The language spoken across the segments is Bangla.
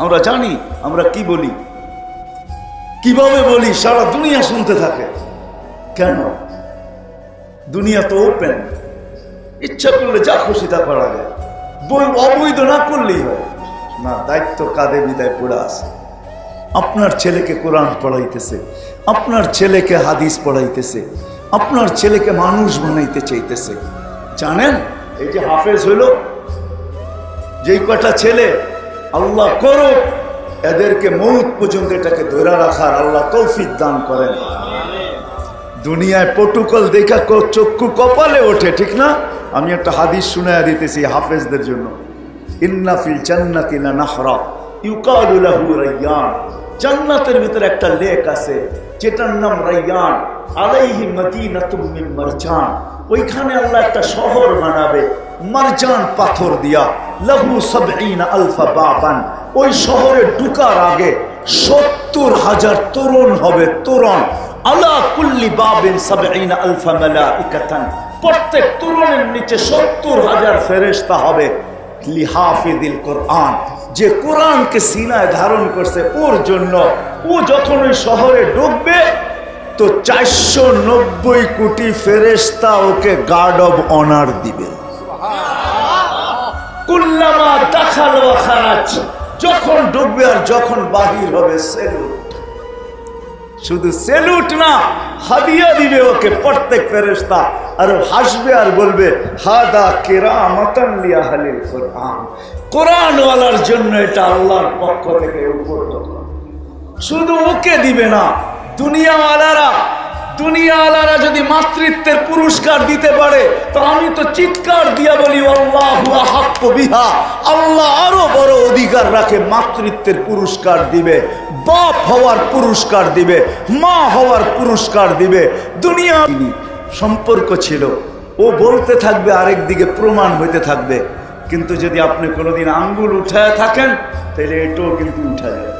আমরা জানি, আমরা কি বলি? কীভাবে বলি? সারা দুনিয়া শুনতে থাকে। কেন? দুনিয়া তো ওপেন ইচ্ছা করলে যা খুশি তা করা যায়। বই অবৈধ না করলেই হয়। না, দায়িত্ব কাঁধে বিদায় পড়ে আছে। আপনার ছেলেকে কোরআন পড়াইতেছে। আপনার ছেলেকে হাদিস পড়াইতেছে। আপনার ছেলেকে মানুষ বানাইতে চাইতেছে। জানেন? এই যে হাফেজ হইল, যেই কটা ছেলে আল্লাহ করো এদেরকে মৌত পর্যন্ত এটাকে ধরে রাখার আল্লাহ তৌফিক দান করেন। দুনিয়ায় প্রোটোকল দেখা চক্ষু কপালে ওঠে, ঠিক না? আমি একটা হাদিস শুনে দিতেছি হাফেজদের জন্য। ইন্নাফিল জান্নাতি নাহরা ইউকালু লাহু রায়্যান জান্নাতের ভিতরে একটা লেক আছে, যেটার নাম রায়্যান আলাইহি মাদিনাতুম মিন মারজান। ওইখানে আল্লাহ একটা শহর বানাবে। মারজান পাথর দিয়া, লাহু সাবঈনা আলফা বাবান। ওই শহরে ঢুকার আগে সত্তর হাজার তরুণ হবে তরুণ। আলা কুল্লি বাবিন সাবঈনা আলফা মালাইকাতান। প্রত্যেক তরুণের নিচে সত্তর হাজার ফেরেশতা হবে। লিহাফিদিল কোরআন। যে কোরআনকে সিনায় ধারণ করছে ওর জন্য ও যখন ওই শহরে ঢুকবে, তো চারশো নব্বই কোটি ফেরেশতা ওকে গার্ড অব অনার দিবে। কুল্লামা দাখাল ওয়া খারাজ। যখন ডুববে আর যখন বাহির হবে সেলুট। শুধু সেলুট না, হাদিয়া দিবে ওকে প্রত্যেক ফেরেশতা। আর হাসবে আর বলবে, হাদা কিরামাতান লিয়াহলিল কোরআন। কোরআনওয়ালার জন্য এটা আল্লাহর পক্ষ থেকে উপর শুধু ওকে দিবে না, দুনিয়াওয়ালারা দুনিয়াওয়ালারা যদি মাতৃত্বের পুরস্কার দিতে পারে, তো আমি তো চিৎকার দিয়া বলি, আল্লাহ বিহা। আল্লাহ আরও বড় অধিকার রাখে, মাতৃত্বের পুরস্কার দিবে, বাপ হওয়ার পুরস্কার দিবে, মা হওয়ার পুরস্কার দিবে। দুনিয়া সম্পর্ক ছিল, ও বলতে থাকবে, আরেক দিকে প্রমাণ হইতে থাকবে। কিন্তু যদি আপনি কোনোদিন আঙ্গুল উঠায় থাকেন তাহলে এটাও কিন্তু উঠা যাবে।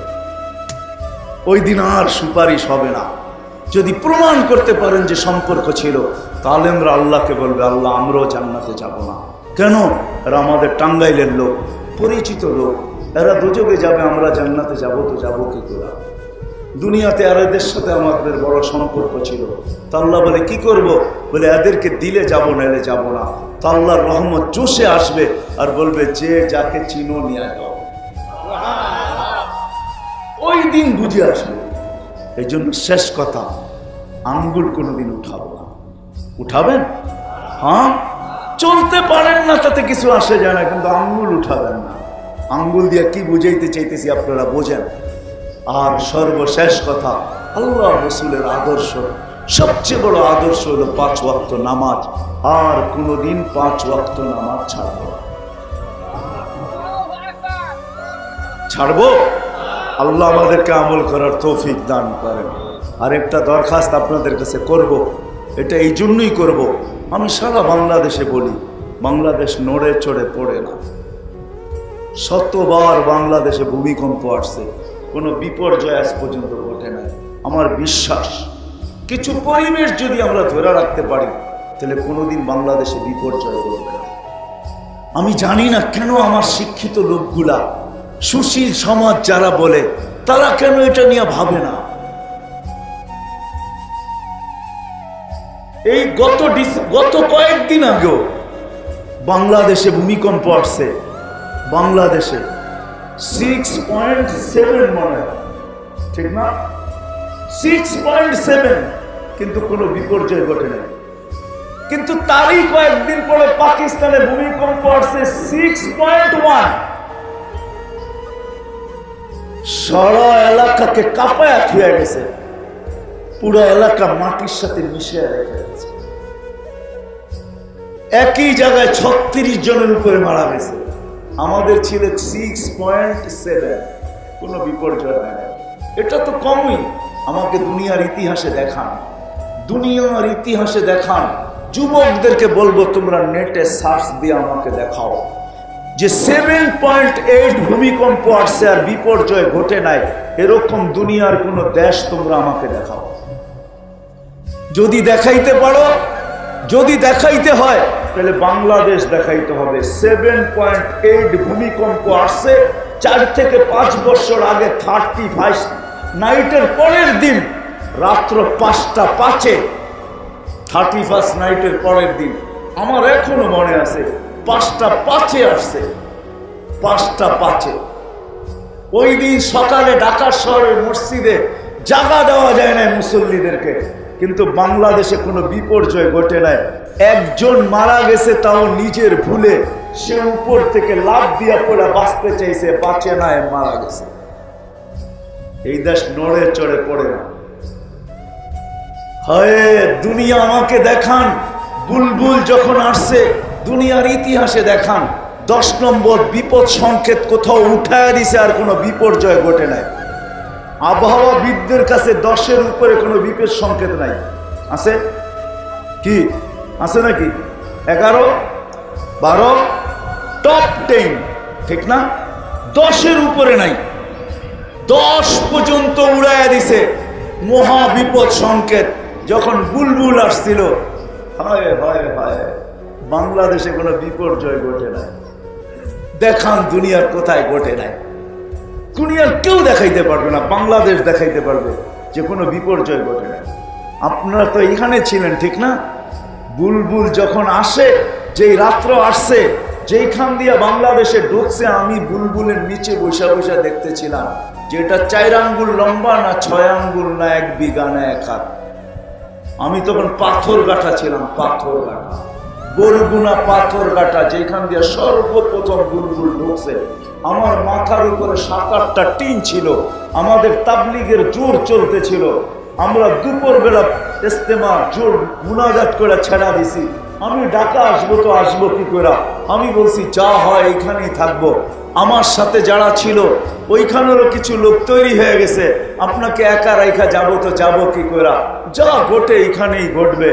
ওই দিন আর সুপারিশ হবে না। যদি প্রমাণ করতে পারেন যে সম্পর্ক ছিল, তাহলে আমরা আল্লাহকে বলবে, আল্লাহ, আমরাও জান্নাতে যাব না। কেন? এরা আমাদের টাঙ্গাইলের লোক, পরিচিত লোক। এরা দুযোগে যাবে, আমরা জান্নাতে যাব তো যাব কি করে? দুনিয়াতে আর এদের সাথে আমাদের বড় সম্পর্ক ছিল। তা আল্লাহ বলে, কি করব? বলে, এদেরকে দিলে যাব না এলে যাব না। তা আল্লাহর রহমত চষে আসবে আর বলবে, যে যাকে চিনো, নিয়ে যাও ওই দিন বুঝে আসবে। এই জন্য শেষ কথা, আঙ্গুল কোনোদিন উঠাবো না। উঠাবেন? হ্যাঁ? চলতে পারেন না, তাতে কিছু আসে যায় না, কিন্তু আঙ্গুল উঠাবেন না। আঙ্গুল দিয়ে কি বুঝাইতে চাইতেছি আপনারা বোঝেন? আর সর্বশেষ কথা, আল্লাহ রসুলের আদর্শ, সবচেয়ে বড় আদর্শ হলো পাঁচ ওয়াক্ত নামাজ, আর কোনোদিন পাঁচ ওয়াক্ত নামাজ ছাড়বো ছাড়বো? আল্লাহ আমাদেরকে আমল করার তৌফিক দান করেন। আর একটা দরখাস্ত আপনাদের কাছে করব। এটা এই জন্যই করব। আমি সারা বাংলাদেশে বলি, বাংলাদেশ নড়ে চড়ে পড়ে না। শতবার বাংলাদেশে ভূমিকম্প আসছে। কোনো বিপর্যয় আজ পর্যন্ত ঘটে না আমার বিশ্বাস, কিছু পরিবেশ যদি আমরা ধরে রাখতে পারি, তাহলে কোনোদিন বাংলাদেশে বিপর্যয় ঘটবে না। আমি জানি না কেন আমার শিক্ষিত লোকগুলা সুশীল সমাজ যারা বলে, তারা কেন এটা নিয়ে ভাবে না? এই গত গত কয়েকদিন আগেও বাংলাদেশে ভূমিকম্প আসছে। বাংলাদেশে সিক্স পয়েন্ট সেভেন মনে ঠিক না? সিক্স পয়েন্ট সেভেন কিন্তু কোনো বিপর্যয় ঘটে নাই। কিন্তু তারই কয়েকদিন পরে পাকিস্তানে ভূমিকম্প আসছে সিক্স পয়েন্ট ওয়ান সারা এলাকাকে কাঁপায়া থুয়ে গেছে। পুরো এলাকা মাটির সাথে মিশে গেছে। একই জায়গায় ছত্রিশ জনের উপরে মারা গেছে। আমাদের ছিল সিক্স পয়েন্ট সেভেন কোনো বিপর্যয় হয় না এটা তো কমই। আমাকে দুনিয়ার ইতিহাসে দেখান। দুনিয়ার ইতিহাসে দেখান। যুবকদেরকে বলব, তোমরা নেটে সার্চ দিয়ে আমাকে দেখাও। যে সেভেন পয়েন্ট এইট ভূমিকম্প আসছে আর বিপর্যয় ঘটে নাই, এরকম দুনিয়ার কোনো দেশ তোমরা আমাকে দেখাও। যদি দেখাইতে পারো, যদি দেখাইতে হয়, তাহলে বাংলাদেশ দেখাইতে হবে। সেভেন পয়েন্ট এইট ভূমিকম্প আসছে, চার থেকে পাঁচ বছর আগে থার্টি ফাইভ নাইটের পরের দিন, রাত্র পাঁচটা পাঁচে থার্টি ফার্স্ট নাইটের পরের দিন। আমার এখনও মনে আছে পাঁচটা পাঁচে আসছে। পাঁচটা পাঁচে। ওই দিন সকালে ঢাকা শহরের মসজিদে জাগা দেওয়া যায় না মুসল্লিদেরকে। কিন্তু বাংলাদেশে কোনো বিপর্যয় ঘটে নাই। একজন মারা গেছে, তাও নিজের ভুলে। সে উপর থেকে লাভ দিয়া পড়ে বাঁচতে চাইছে, বাঁচে নাই, মারা গেছে। এই দেশ নড়ে চড়ে পড়ে না। হয়, দুনিয়া আমাকে দেখান। বুলবুল যখন আসছে দুনিয়ার ইতিহাসে দেখান, দশ নম্বর বিপদ সংকেত কোথাও উঠায় দিছে আর কোনো বিপর্যয় ঘটে নাই। আবহাওয়াবিদদের কাছে দশের উপরে কোনো বিপদ সংকেত নাই। আছে? কি? আছে নাকি? এগারো, বারো টপ টেন ঠিক না? দশের উপরে নাই। দশ পর্যন্ত উড়াইয়া দিছে মহা বিপদ সংকেত, যখন বুলবুল আসছিল। হায় হায় হায়। বাংলাদেশে কোনো বিপর্যয় ঘটে নাই। দেখান দুনিয়ার কোথায় ঘটে নাই। দুনিয়ার কেউ দেখাইতে পারবে না, বাংলাদেশ দেখাইতে পারবে যে কোনো বিপর্যয় ঘটে নাই। আপনারা তো এখানে ছিলেন, ঠিক না? বুলবুল যখন আসে, যেই রাত্র আসছে, যেইখান দিয়া বাংলাদেশে ঢুকছে, আমি বুলবুলের নিচে বসে বসে দেখতেছিলাম যে এটা চার আঙ্গুল লম্বা না ছয় আঙ্গুল না এক বিঘা না এক হাত। আমি তখন পাথর গাঁঠা ছিলাম, পাথর গাঁঠা বরগুনা পাথর গাঁঠা যেখান দিয়ে সর্বপ্রথম বুলবুল ঢুকছে। আমার মাথার উপরে সাত আটটা টিন ছিল। আমাদের তাবলিগের জোর চলতেছিল। আমরা দুপুর বেলা ইস্তেমা জোর মুনাজাত করে ছেড়া দিছি। আমি ঢাকা আসব তো আসব কি করে? আমি বলছি, যা হয় এখানেই থাকব। আমার সাথে যারা ছিল, ওইখানেরও কিছু লোক তৈরি হয়ে গেছে। আপনাকে একা রাইখা যাব তো যাব কি করে? যা ঘটে এখানেই ঘটবে।